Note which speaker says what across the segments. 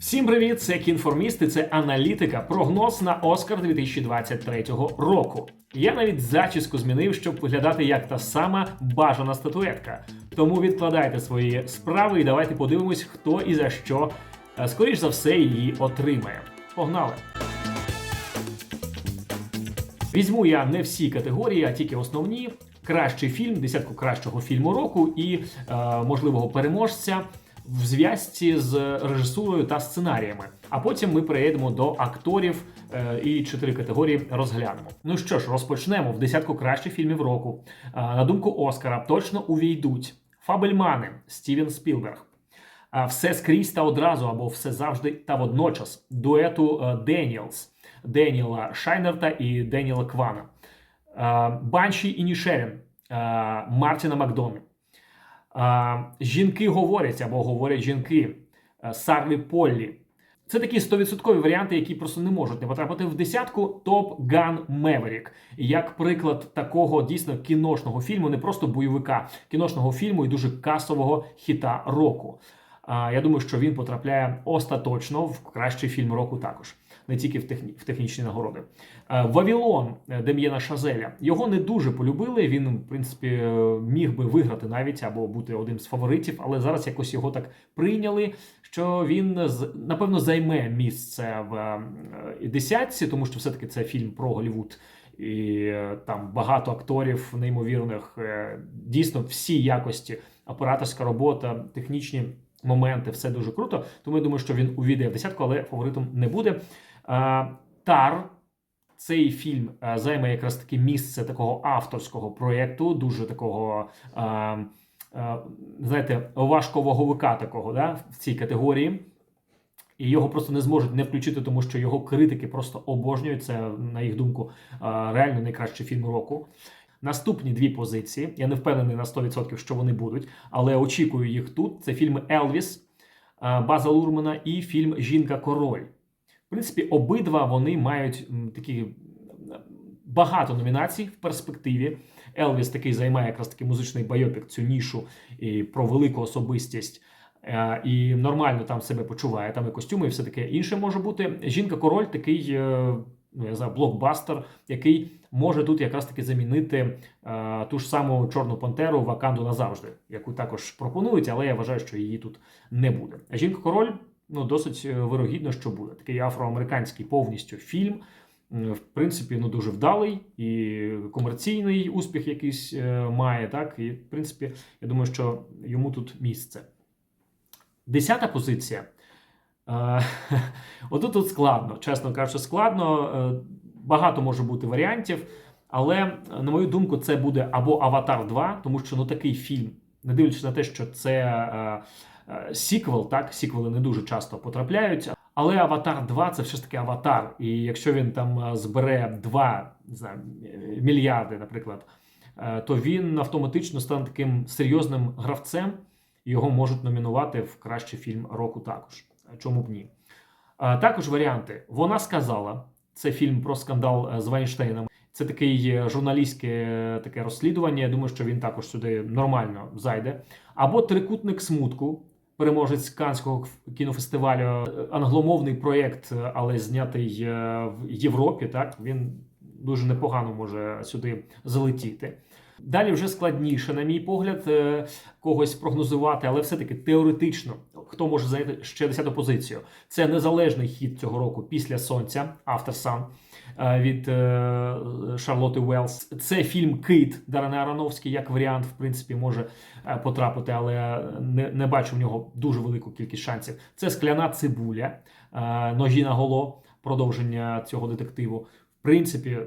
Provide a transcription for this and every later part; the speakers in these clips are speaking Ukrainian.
Speaker 1: Всім привіт! Це кінформісти, це аналітика, прогноз на Оскар 2023 року. Я навіть зачіску змінив, щоб виглядати як та сама бажана статуетка. Тому відкладайте свої справи і давайте подивимось, хто і за що, е, скоріш за все, її отримає. Погнали! Візьму я не всі категорії, а тільки основні. Кращий фільм, десятку кращого фільму року і е, можливого переможця в зв'язці з режисурою та сценаріями. А потім ми перейдемо до акторів е, і чотири категорії розглянемо. Ну що ж, розпочнемо в десятку кращих фільмів року. Е, на думку Оскара, точно увійдуть Фабельмани Стівен Спілберг. Все скрізь та одразу або все завжди та водночас дуету е, Деніелс Деніела Шайнерта і Деніела Квана, Е, Банші і Нішерін е, Мартіна Макдони. Жінки говорять або говорять жінки е, Сарлі Поллі. Це такі 100% варіанти, які просто не можуть не потрапити в десятку Топ Ган Меверік. Як приклад такого дійсно кіношного фільму, не просто бойовика, кіношного фільму і дуже касового хіта року. Я думаю, що він потрапляє остаточно в кращий фільм року також, не тільки в, техні, в технічні нагороди. Е, Вавілон е, Дем'єна Шазеля. Його не дуже полюбили. Він, в принципі, е, міг би виграти навіть або бути одним з фаворитів, але зараз якось його так прийняли, що він напевно займе місце в десятці, тому що все-таки це фільм про Голівуд. І там багато акторів неймовірних, дійсно всі якості, операторська робота, технічні моменти, все дуже круто. Тому я думаю, що він увійде в десятку, але фаворитом не буде. Е, Тар. Цей фільм е, займе якраз таки місце такого авторського проєкту, дуже такого, е, знаєте, важковаговика такого да, в цій категорії. І його просто не зможуть не включити, тому що його критики просто обожнюють. Це, на їх думку, реально найкращий фільм року. Наступні дві позиції. Я не впевнений на 100%, що вони будуть, але очікую їх тут. Це фільми Елвіс База Лурмана і фільм Жінка Король. В принципі, обидва вони мають такі багато номінацій в перспективі. Елвіс такий займає якраз такий музичний байопік, цю нішу і про велику особистість. Е, І нормально там себе почуває, там і костюми, і все таке інше може бути. Жінка-король такий, е, ну я знаю, блокбастер, який може тут якраз таки замінити е, ту ж саму Чорну Пантеру Ваканду назавжди, яку також пропонують, але я вважаю, що її тут не буде. Жінка-король ну, досить е, вирогідно, що буде. Такий афроамериканський повністю фільм. В принципі, ну дуже вдалий і комерційний успіх якийсь е, має. Так, і в принципі, я думаю, що йому тут місце. Десята позиція. Е, Отут тут складно, чесно кажучи, складно. Багато може бути варіантів, але, на мою думку, це буде або Аватар 2, тому що ну такий фільм, не дивлячись на те, що це сіквел, так, сіквели не дуже часто потрапляють. Але Аватар 2 це все ж таки аватар. І якщо він там е, збере 2 не знаю, е, мільярди, наприклад, е, то він автоматично стане таким серйозним гравцем. Його можуть номінувати в кращий фільм року також. Чому б ні? Е, Також варіанти. Вона сказала: це фільм про скандал е, з Вайнштейном. Це такий е, журналістське е, таке розслідування. Я думаю, що він також сюди нормально зайде. Або трикутник смутку, переможець Канського кінофестивалю, Е, англомовний проєкт, е, але знятий е, в Європі. Так він дуже непогано може сюди залетіти. Далі вже складніше, на мій погляд, когось прогнозувати, але все-таки теоретично, хто може зайняти ще 10 позицію. Це незалежний хід цього року після сонця, After Sun від е, Шарлотти Уелс. Це фільм Кит Дарена Аронофський, як варіант, в принципі, може е, потрапити, але не, не бачу в нього дуже велику кількість шансів. Це скляна цибуля, е, ножі на голо, продовження цього детективу. В принципі,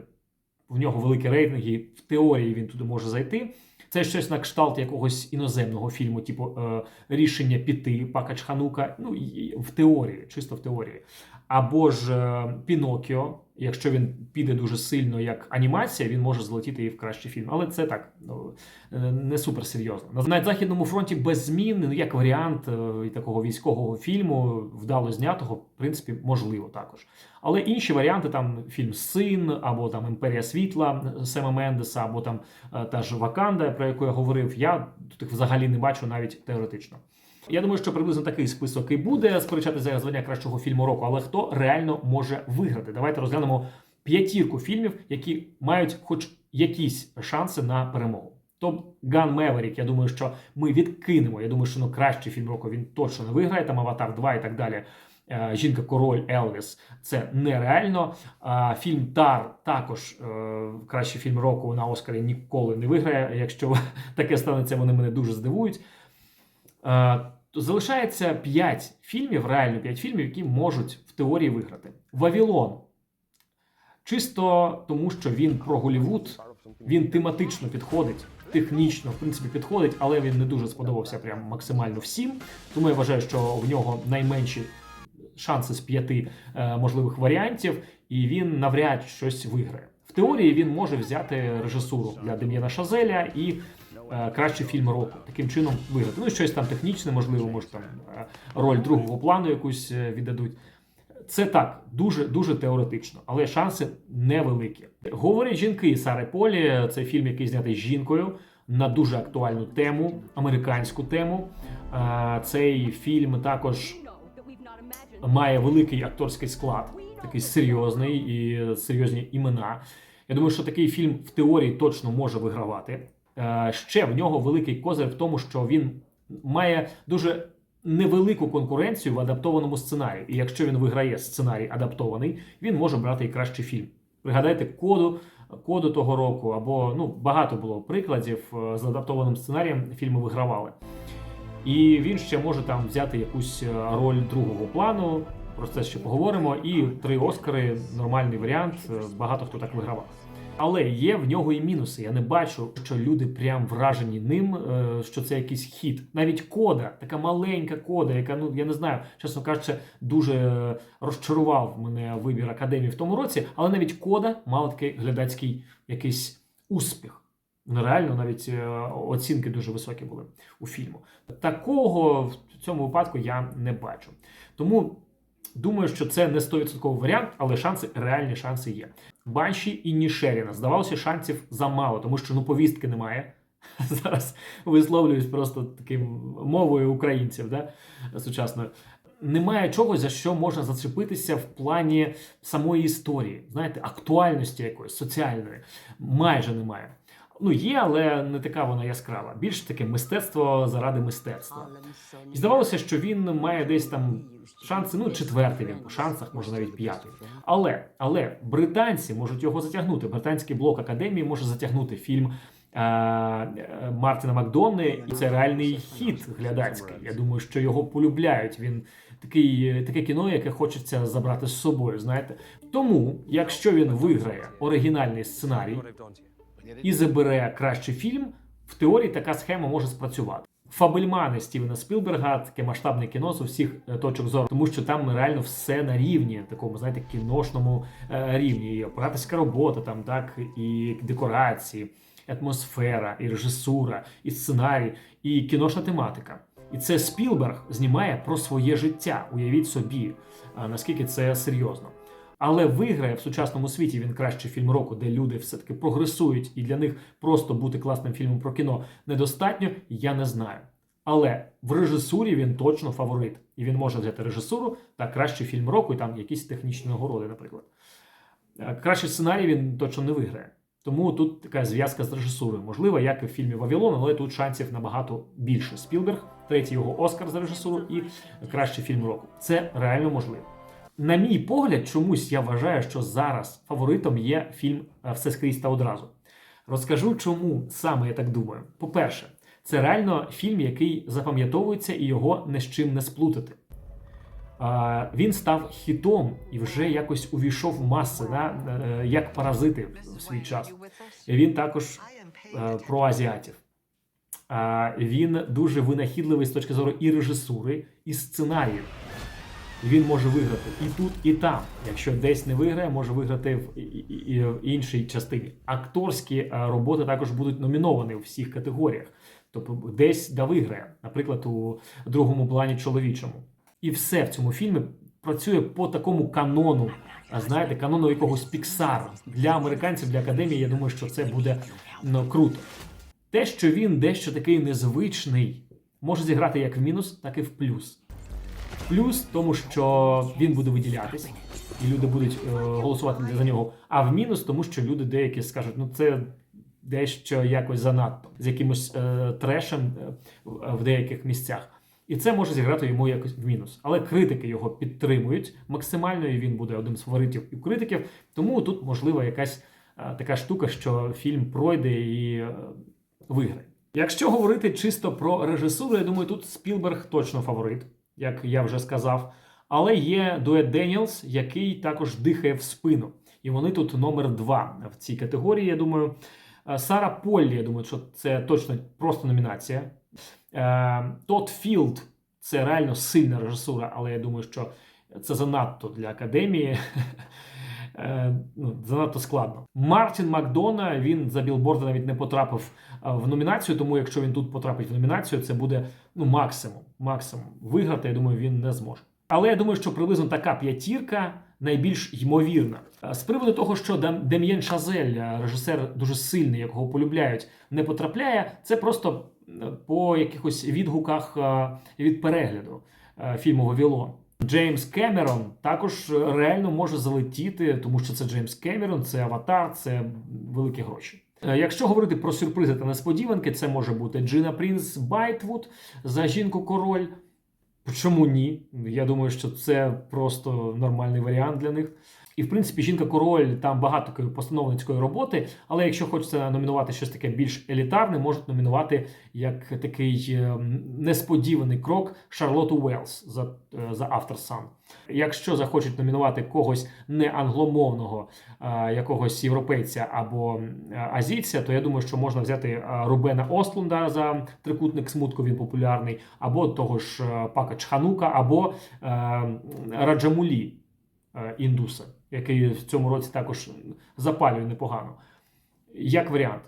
Speaker 1: в нього великі рейтинги, в теорії він туди може зайти. Це щось на кшталт якогось іноземного фільму, типу е, рішення піти Пака Чханука. Ну в теорії, чисто в теорії. Або ж е, Пінокіо, якщо він піде дуже сильно як анімація, він може злетіти і в кращий фільм. Але це так ну, е, не супер серйозно. На західному фронті без змін, ну як варіант е, такого військового фільму, вдало знятого, в принципі, можливо також. Але інші варіанти, там фільм Син, або там Імперія світла Сема Мендеса, або там е, та ж Ваканда, про яку я говорив, я тут їх взагалі не бачу навіть теоретично. Я думаю, що приблизно такий список і буде сперечатися за звання кращого фільму року. Але хто реально може виграти? Давайте розглянемо п'ятірку фільмів, які мають хоч якісь шанси на перемогу. Топ Ган Меверік, я думаю, що ми відкинемо. Я думаю, що ну кращий фільм року він точно не виграє. Там Аватар 2 і так далі. Е, Жінка Король Елвіс це нереально. А Фільм Тар також е, кращий фільм року на Оскарі ніколи не виграє. Якщо таке станеться, вони мене дуже здивують. Е, Залишається 5 фільмів, реально 5 фільмів, які можуть в теорії виграти. Вавілон. Чисто тому, що він про Голівуд, він тематично підходить, технічно, в принципі, підходить, але він не дуже сподобався прям максимально всім. Тому я вважаю, що в нього найменші шанси з п'яти е, можливих варіантів, і він навряд щось виграє. В теорії він може взяти режисуру для Дем'яна Шазеля і кращий фільм року. Таким чином виграти. Ну, щось там технічне, можливо, може там е, роль другого плану якусь е, віддадуть. Це так, дуже дуже теоретично, але шанси невеликі. Говорять жінки Сари Полі. Це фільм, який знятий жінкою на дуже актуальну тему, американську тему. Е, Цей фільм також має великий акторський склад, такий серйозний і серйозні імена. Я думаю, що такий фільм в теорії точно може вигравати. Е, Ще в нього великий козир в тому, що він має дуже невелику конкуренцію в адаптованому сценарії. І якщо він виграє сценарій адаптований, він може брати і кращий фільм. Пригадайте коду. Коду того року, або ну багато було прикладів е, з адаптованим сценарієм фільми вигравали. І він ще може там взяти якусь е, роль другого плану. Про це ще поговоримо. І три Оскари нормальний варіант. Багато хто так вигравав. Але є в нього і мінуси. Я не бачу, що люди прям вражені ним, е, що це якийсь хід. Навіть кода, така маленька кода, яка ну я не знаю, чесно кажучи, дуже розчарував мене вибір академії в тому році. Але навіть кода мала такий глядацький якийсь успіх. Ну, реально, навіть е, оцінки дуже високі були у фільму. Такого в цьому випадку я не бачу. Тому думаю, що це не 100% варіант, але шанси, реальні шанси є. Банші і Нішеріна. Здавалося, шансів замало, тому що ну повістки немає. Зараз висловлююсь просто таким мовою українців, да, сучасною. Немає чогось, за що можна зачепитися в плані самої історії, знаєте, актуальності якоїсь соціальної. Майже немає. Ну, є, але не така вона яскрава. Більше таке мистецтво заради мистецтва. І здавалося, що він має десь там шанси, ну, четвертий він по шансах, може навіть п'ятий. Але, але британці можуть його затягнути. Британський блок академії може затягнути фільм. е, е, Мартіна Макдони, і це реальний хіт глядацький. Я думаю, що його полюбляють. Він такий, таке кіно, яке хочеться забрати з собою. Знаєте, тому якщо він виграє оригінальний сценарій і забере кращий фільм, в теорії така схема може спрацювати. Фабельмани Стівена Спілберга, таке масштабне кіно з усіх е, точок зору, тому що там реально все на рівні, такому, знаєте, кіношному е, рівні. І операторська робота, там так, і декорації, атмосфера, і режисура, і сценарій, і кіношна тематика. І це Спілберг знімає про своє життя. Уявіть собі, наскільки це серйозно. Але виграє в сучасному світі він кращий фільм року, де люди все-таки прогресують, і для них просто бути класним фільмом про кіно недостатньо, я не знаю. Але в режисурі він точно фаворит. І він може взяти режисуру та кращий фільм року, і там якісь технічні нагороди, наприклад. Е, Кращий сценарій він точно не виграє. Тому тут така зв'язка з режисурою. Можливо, як і в фільмі Вавилон, але тут шансів набагато більше. Спілберг, третій його Оскар за режисуру і кращий фільм року. Це реально можливо. На мій погляд, чомусь я вважаю, що зараз фаворитом є фільм е, Все скрізь та одразу. Розкажу, чому саме я так думаю. По-перше, це реально фільм, який запам'ятовується і його ні з чим не сплутати. Він став хітом і вже якось увійшов в маси, да? е, як паразити в свій час. Він також е, про азіатів. Він дуже винахідливий з точки зору і режисури, і сценарію. Він може виграти і тут, і там. Якщо десь не виграє, може виграти в, іншій частині. Акторські е, роботи також будуть номіновані у всіх категоріях. Тобто десь да виграє, наприклад, у другому плані чоловічому. І все в цьому фільмі працює по такому канону, а знаєте, канону якогось Піксара. Для американців, для академії, я думаю, що це буде ну, круто. Те, що він дещо такий незвичний, може зіграти як в мінус, так і в плюс. Плюс тому, що він буде виділятись, і люди будуть е, голосувати за нього. А в мінус, тому що люди деякі скажуть, ну це дещо якось занадто з якимось е, трешем е, в- деяких місцях. І це може зіграти йому якось в мінус. Але критики його підтримують максимально, і він буде одним з фаворитів і критиків. Тому тут можлива якась е, така штука, що фільм пройде і е, виграє. Якщо говорити чисто про режисуру, я думаю, тут Спілберг точно фаворит, як я вже сказав. Але є дует Деніелс, який також дихає в спину. І вони тут номер два в цій категорії. Я думаю, Е, Сара Поллі, я думаю, що це точно просто номінація. Е, Тодд Філд це реально сильна режисура, але я думаю, що це занадто для академії. Е, ну, занадто складно. Мартін Макдона він за білборди навіть не потрапив е, в номінацію, тому якщо він тут потрапить в номінацію, це буде ну, максимум. Максимум. Виграти, я думаю, він не зможе. Але я думаю, що приблизно така п'ятірка найбільш ймовірна. Е, З приводу того, що Дем'єн Шазель, режисер дуже сильний, якого полюбляють, не потрапляє, це просто по якихось відгуках від перегляду фільму Вавілон. Джеймс Кемерон також е, реально може залетіти, тому що це Джеймс Кемерон, це аватар, це великі гроші. Е, Якщо говорити про сюрпризи та несподіванки, це може бути Джина Прінс Байтвуд за жінку король. Чому ні? Я думаю, що це просто нормальний варіант для них. І в принципі, жінка король там багато постановницької роботи. Але якщо хочеться номінувати щось таке більш елітарне, можуть номінувати як такий е, несподіваний крок Шарлоту Уелс за, е, за автор сам. Якщо захочуть номінувати когось не англомовного, е, якогось європейця або азійця, то я думаю, що можна взяти Рубена Остлунда за трикутник смутку, він популярний, або того ж Пака Чханука, або Раджамулі індуса, який в цьому році також запалює непогано. Як варіант.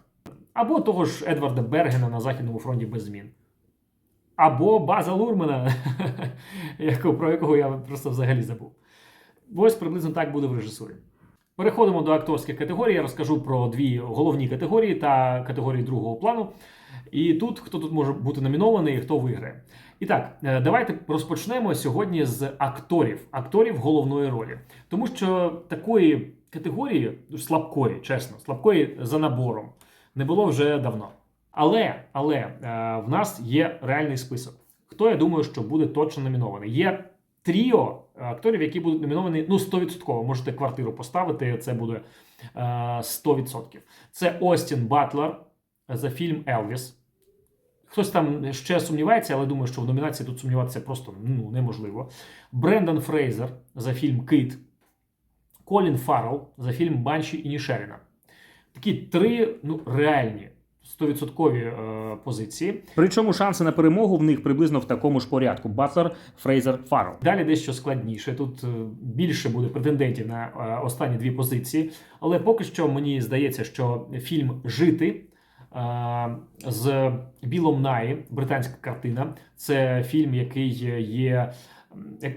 Speaker 1: Або того ж Едварда Бергена на Західному фронті без змін. Або База Лурмана, про якого я просто взагалі забув. Ось приблизно так буде в режисурі. Переходимо до акторських категорій. Я розкажу про дві головні категорії та категорії другого плану. І тут хто тут може бути номінований і хто виграє. І так, е, давайте розпочнемо сьогодні з акторів, акторів головної ролі. Тому що такої категорії слабкої, чесно, слабкої за набором не було вже давно. Але, але е, в нас є реальний список. Хто я думаю, що буде точно номінований? Є тріо акторів, які будуть номіновані ну 100%. Можете квартиру поставити, це буде е, 100%. Це Остін Батлер за фільм Елвіс. Хтось там ще сумнівається, але думаю, що в номінації тут сумніватися просто ну, неможливо. Брендан Фрейзер за фільм Кит. Колін Фаррелл за фільм Банші і Нішеріна. Такі три ну, реальні 100% е, позиції.
Speaker 2: Причому шанси на перемогу в них приблизно в такому ж порядку: Батлер, Фрейзер, Фаррелл.
Speaker 1: Далі дещо складніше. Тут е, більше буде претендентів на е, останні дві позиції. Але поки що мені здається, що фільм Жити з Білом Наї, британська картина, це фільм, який є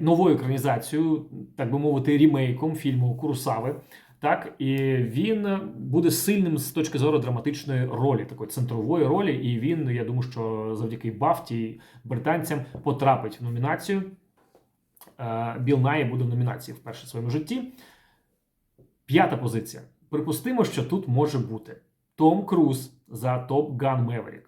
Speaker 1: новою екранізацією, так би мовити, рімейком фільму Курусави. Так, і він буде сильним з точки зору драматичної ролі, такої центрової ролі. І він, я думаю, що завдяки Бафті британцям потрапить в номінацію. Е, Біл Най буде в номінації вперше в своєму житті. П'ята позиція. Припустимо, що тут може бути Том Круз за Top Gun Maverick.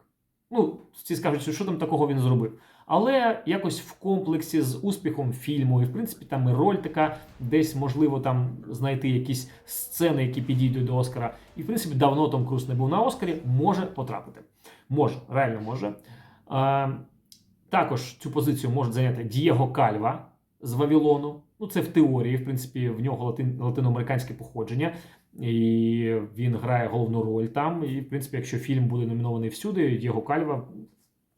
Speaker 1: Ну, всі скажуть, що там такого він зробив. Але якось в комплексі з успіхом фільму, і в принципі там і роль така, десь можливо там знайти якісь сцени, які підійдуть до Оскара. І в принципі давно Том Круз не був на Оскарі, може потрапити. Може, реально може. Е, також цю позицію може зайняти Дієго Кальва з Вавілону. Ну, це в теорії, в принципі, в нього латин, латиноамериканське походження, і він грає головну роль там. І, в принципі, якщо фільм буде номінований всюди, Дієго Кальва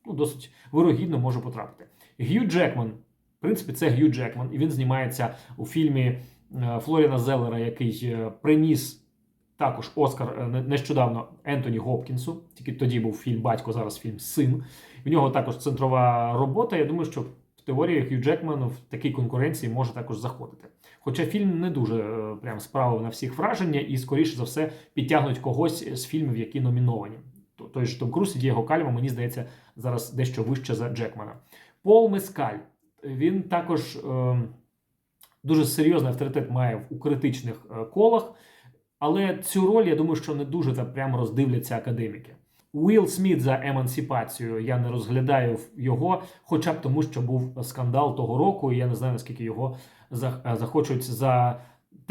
Speaker 1: ну, досить вирогідно може потрапити. Г'ю Джекман, в принципі, це Г'ю Джекман, і він знімається у фільмі е, Флоріна Зеллера, який е, приніс також Оскар е, не- нещодавно Ентоні Гопкінсу. Тільки тоді був фільм Батько, зараз фільм Син. В нього також центрова робота. Я думаю, що в теорії Хью Джекман в такій конкуренції може також заходити. Хоча фільм не дуже е, прям справив на всіх враження, і, скоріше за все, підтягнуть когось з фільмів, які номіновані. то- той же Том Круз і Дієго Кальва, мені здається, зараз дещо вище за Джекмана. Пол Мескаль. Він також е, дуже серйозний авторитет має у критичних е, колах, але цю роль, я думаю, що не дуже так прямо роздивляться академіки. Уілл Сміт за емансипацію я не розглядаю його, хоча б тому, що був скандал того року, і я не знаю, наскільки його захочуть за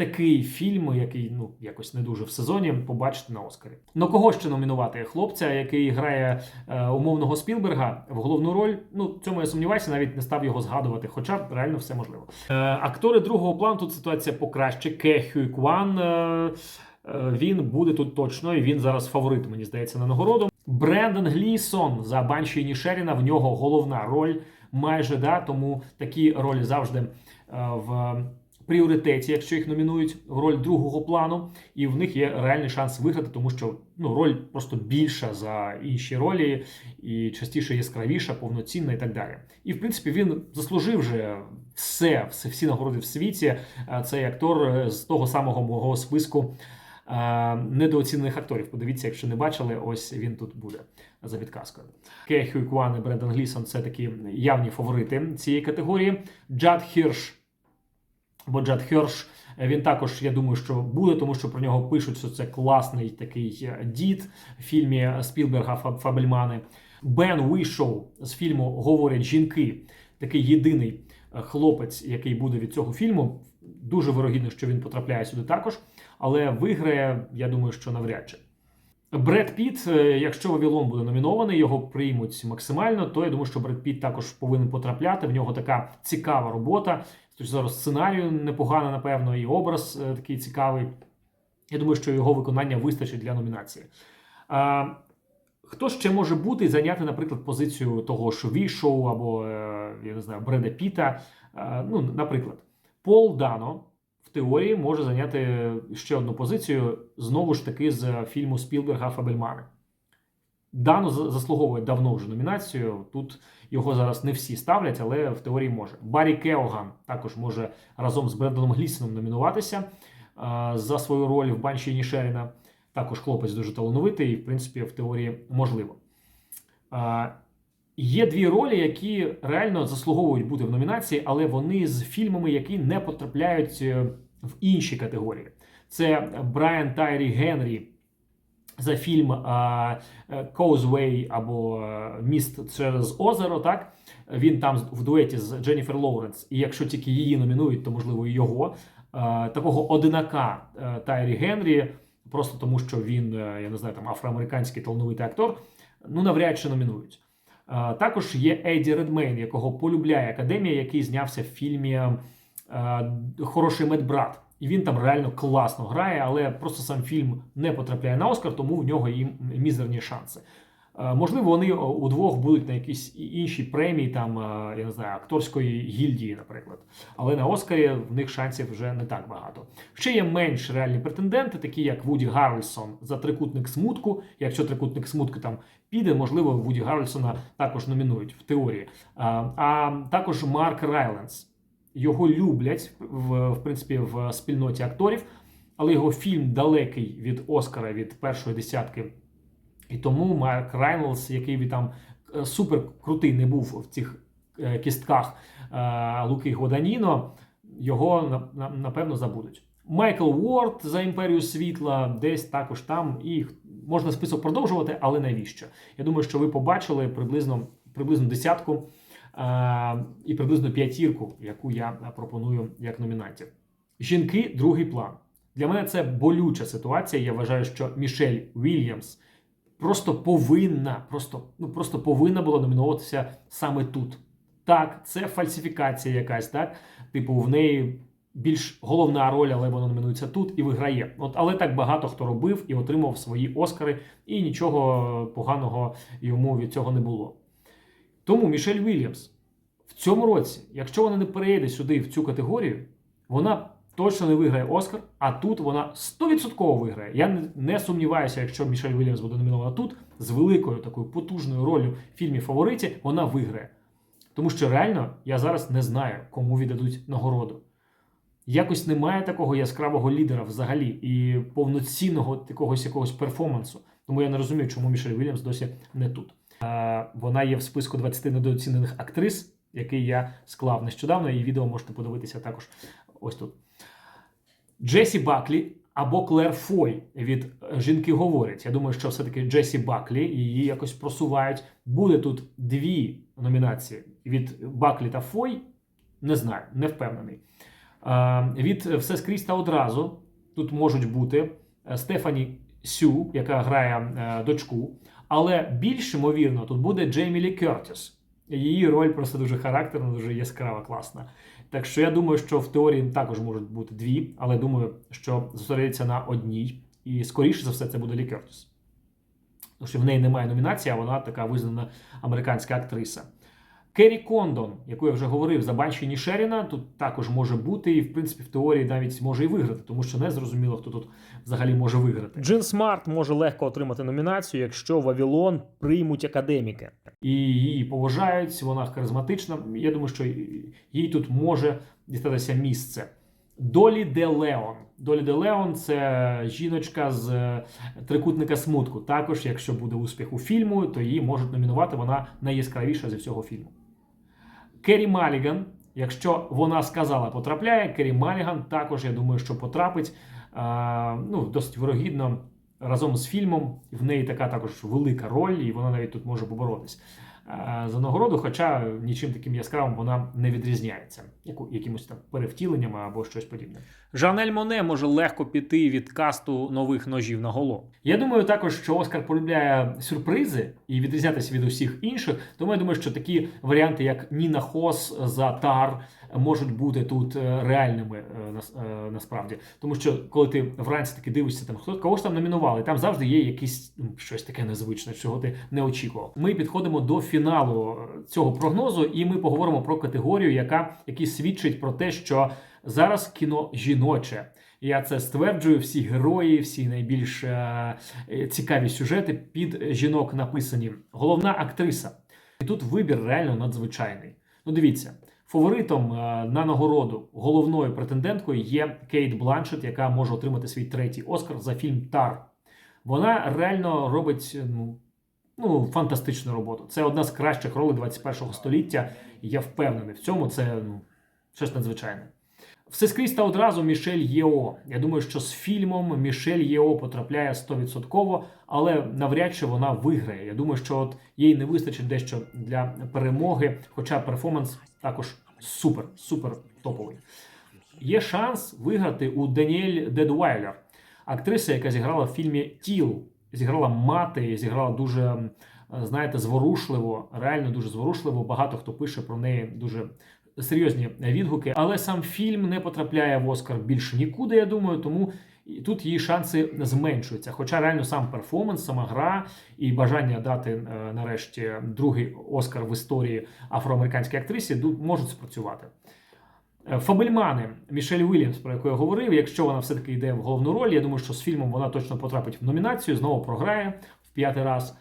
Speaker 1: такий фільм, який ну якось не дуже в сезоні, побачити на Оскарі. Ну кого ще номінувати? Хлопця, який грає е, умовного Спілберга в головну роль. Ну цьому я сумніваюся, навіть не став його згадувати, хоча реально все можливо. Е, актори другого плану тут ситуація покраще. Ке Кван. Е, е, він буде тут точно, і він зараз фаворит, мені здається, на нагороду. Брендон Глісон за Банші Нішеріна. В нього головна роль майже да, тому такі ролі завжди е, в пріоритеті, якщо їх номінують роль другого плану, і в них є реальний шанс виграти, тому що ну роль просто більша за інші ролі, і частіше яскравіша, повноцінна і так далі. І в принципі він заслужив вже все, все всі нагороди в світі. Е, Цей актор е, з того самого мого списку недооцінених акторів. Подивіться, якщо не бачили, ось він тут буде за підказкою. Ке Хюй Кван і Брендан Глісон це такі явні фаворити цієї категорії. Джад Хірш. Бо Джад Херш, е, він також, я думаю, що буде, тому що про нього пишуть, що це класний такий е, дід в фільмі Спілберга Фа- Фабельмани. Бен Уішоу з фільму Говорять жінки, такий єдиний е, хлопець, який буде від цього фільму. Дуже вирогідно, що він потрапляє сюди також, але виграє, я думаю, що навряд чи. Бред Піт, е, якщо Вавілон буде номінований, його приймуть максимально, то я думаю, що Бред Піт також повинен потрапляти. В нього така цікава робота. З точки зору сценарію непогана, напевно, і образ е, такий цікавий. Я думаю, що його виконання вистачить для номінації. А, хто ще може бути і зайняти, наприклад, позицію того ж Ві-шоу або е, я не знаю, Бреда Піта? Ну, наприклад, Пол Дано теорії може зайняти ще одну позицію знову ж таки з фільму Спілберга Фабельмани. Дано заслуговує давно вже номінацію. Тут його зараз не всі ставлять, але в теорії може. Баррі Кеоган також може разом з Брендоном Глісоном номінуватися а, за свою роль в Банші Нішеріна. Також хлопець дуже талановитий, і, в принципі, в теорії можливо. Є дві ролі, які реально заслуговують бути в номінації, але вони з фільмами, які не потрапляють е, в інші категорії. Це Брайан Тайрі Генрі за фільм а, е, Causeway або е, Міст через озеро. Так він там в дуеті з Дженніфер Лоуренс. І якщо тільки її номінують, то можливо його. Е, Такого одинака е, Тайрі Генрі, просто тому що він, е, я не знаю, там афроамериканський талановитий актор, ну навряд чи номінують. Е, Також є Еді Редмейн, якого полюбляє академія, який знявся в фільмі е, Хороший медбрат. І він там реально класно грає, але просто сам фільм не потрапляє на Оскар, тому в нього і мізерні шанси. Е, Можливо, вони удвох будуть на якісь інші премії, там е, я не знаю, акторської гільдії, наприклад. Але на Оскарі в них шансів вже не так багато. Ще є менш реальні претенденти, такі як Вуді Гаррельсон за трикутник смутку. Якщо трикутник смутку там піде, можливо, Вуді Гаррельсона також номінують в теорії. А, а також Марк Райленс. Його люблять в, в принципі в спільноті акторів, але його фільм далекий від Оскара від першої десятки. І тому Марк Райнолдс, який би там е, супер крутий не був в цих е, кістках е, Луки Гваданіно, його на- на- напевно забудуть. Майкл Уорд за імперію світла, десь також там, і можна список продовжувати, але навіщо? Я думаю, що ви побачили приблизно, приблизно десятку е, і приблизно п'ятірку, яку я пропоную як номінантів. Жінки, другий план. Для мене це болюча ситуація. Я вважаю, що Мішель Вільямс просто повинна, просто, ну, просто повинна була номінуватися саме тут. Так, це фальсифікація якась, так? Типу, в неї більш головна роль, але вона номінується тут і виграє. От, але так багато хто робив і отримав свої Оскари, і нічого поганого йому від цього не було. Тому Мішель Вільямс в цьому році, якщо вона не перейде сюди в цю категорію, вона точно не виграє Оскар, а тут вона 100% виграє. Я не, сумніваюся, якщо Мішель Вільямс буде номінована тут з великою такою потужною ролью в фільмі Фавориті, вона виграє. Тому що реально я зараз не знаю, кому віддадуть нагороду. Якось немає такого яскравого лідера взагалі і повноцінного якогось якогось перформансу. Тому я не розумію, чому Мішель Вільямс досі не тут. Вона є в списку 20 недооцінених актрис, який я склав нещодавно, і відео можете подивитися також ось тут. Джесі Баклі або Клер Фой від е, жінки говорять. Я думаю, що все-таки Джесі Баклі її якось просувають. Буде тут дві номінації від Баклі та Фой. Не знаю, не впевнений. Е, Від все скрізь та одразу тут можуть бути е, Стефані Сю, яка грає дочку. Але більш ймовірно, тут буде Джеймі Лі Кертіс. Її роль просто дуже характерна, дуже яскрава, класна. Так що я думаю, що в теорії також можуть бути дві, але думаю, що зосередиться на одній. І скоріше за все це буде Лі Кертіс. Тому що в неї немає номінації, а вона така визнана американська актриса. Керрі Кондон, яку я вже говорив, за Банші Шеріна, тут також може бути, і в принципі в теорії навіть може і виграти, тому що не зрозуміло, хто тут взагалі може виграти.
Speaker 2: Джин Смарт може легко отримати номінацію, якщо Вавилон приймуть академіки.
Speaker 1: І її поважають, вона харизматична. Я думаю, що їй тут може дістатися місце. Долі де Леон. Долі де Леон це жіночка з е, трикутника смутку. Також, якщо буде успіх у фільму, то її можуть номінувати. Вона найяскравіша зі всього фільму. Керрі Маліган. Якщо вона сказала потрапляє, Керрі Маліган також, я думаю, що потрапить. Ну, досить вирогідно разом з фільмом. В неї така також велика роль, і вона навіть тут може поборотись за нагороду, хоча нічим таким яскравим вона не відрізняється, якимось там перевтіленням або щось подібне.
Speaker 2: Жанель Моне може легко піти від касту нових ножів на голо.
Speaker 1: Я думаю також, що Оскар полюбляє сюрпризи і відрізнятися від усіх інших. Тому я думаю, що такі варіанти, як Ніна Хос за Тар, можуть бути тут е, реальними е, е, насправді. Тому що коли ти вранці таки дивишся, там хто кого ж там номінували, там завжди є якісь щось таке незвичне, чого ти не очікував. Ми підходимо до фіналу цього прогнозу, і ми поговоримо про категорію, яка який свідчить про те, що зараз кіно жіноче. Я це стверджую. Всі герої, всі найбільш е, е, цікаві сюжети під жінок написані. Головна актриса. І тут вибір реально надзвичайний. Ну, дивіться, фаворитом е, на нагороду головною претенденткою є Кейт Бланшет, яка може отримати свій третій Оскар за фільм Тар. Вона реально робить ну, ну, фантастичну роботу. Це одна з кращих ролей 21-го століття. Я впевнений в цьому. Це ну, щось надзвичайне. Все скрізь та одразу Мішель Єо. Я думаю, що з фільмом Мішель Єо потрапляє 100%, але навряд чи вона виграє. Я думаю, що от їй не вистачить дещо для перемоги, хоча перформанс також супер, супер топовий. Є шанс виграти у Даніель Дедвайлер, актриса, яка зіграла в фільмі Тіл. Зіграла мати, зіграла дуже, знаєте, зворушливо, реально дуже зворушливо. Багато хто пише про неї дуже серйозні відгуки. Але сам фільм не потрапляє в Оскар більше нікуди, я думаю, тому тут її шанси зменшуються. Хоча реально сам перформанс, сама гра і бажання дати е, нарешті другий Оскар в історії афроамериканській актрисі можуть спрацювати. Е, Фабельмани Мішель Уільямс, про яку я говорив. Якщо вона все-таки йде в головну роль, я думаю, що з фільмом вона точно потрапить в номінацію, знову програє в п'ятий раз.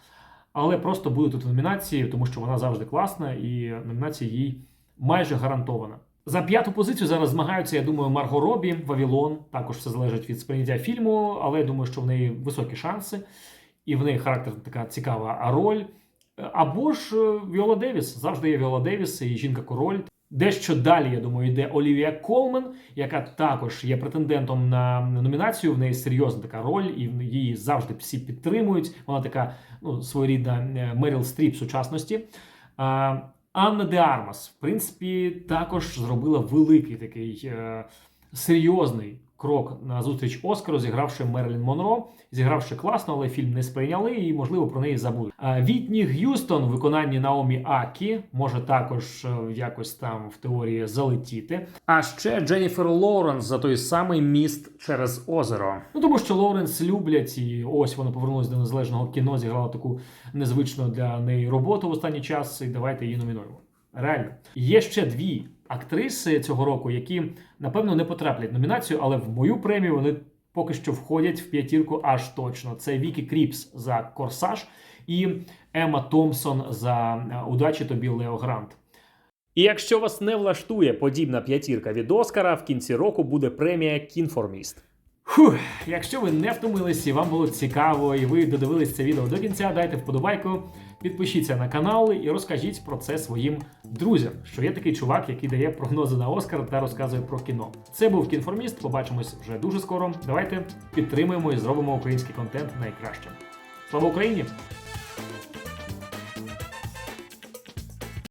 Speaker 1: Але просто буде тут в номінації, тому що вона завжди класна, і номінація їй майже гарантована. За п'яту позицію зараз змагаються, я думаю, Марго Робі, Вавілон. Також все залежить від сприйняття фільму, але я думаю, що в неї високі шанси, і в неї характер така цікава роль. Або ж е, Віола Девіс. Завжди є Віола Девіс і жінка-король. Дещо далі, я думаю, йде Олівія Колмен, яка також є претендентом на номінацію. В неї серйозна така роль, і її завжди всі підтримують. Вона така ну, своєрідна е, Меріл Стріп сучасності. Анна де Армас, в принципі, також зробила великий такий е, серйозний крок на зустріч Оскару, зігравши Мерлін Монро, зігравши класно, але фільм не сприйняли і, можливо, про неї. А Вітні Г'юстон в виконанні Наомі Акі може також е, якось там в теорії залетіти.
Speaker 2: А ще Дженніфер Лоуренс за той самий міст через озеро.
Speaker 1: Ну тому що Лоуренс люблять, і ось вона повернулася до незалежного кіно, зіграла таку незвичну для неї роботу в останній час. І давайте її номінуємо. Реально є ще дві актриси цього року, які напевно не потраплять в номінацію, але в мою премію вони поки що входять в п'ятірку аж точно. Це Вікі Кріпс за Корсаж і Ема Томпсон за е, Удачі тобі Лео Грант.
Speaker 2: І якщо вас не влаштує подібна п'ятірка від Оскара, в кінці року буде премія Кінформіст.
Speaker 1: Фух, якщо ви не втомились і вам було цікаво, і ви додивились це відео до кінця, дайте вподобайку, підпишіться на канал і розкажіть про це своїм друзям, що є такий чувак, який дає прогнози на Оскар та розказує про кіно. Це був кінформіст. Побачимось вже дуже скоро. Давайте підтримуємо і зробимо український контент найкращим. Слава Україні!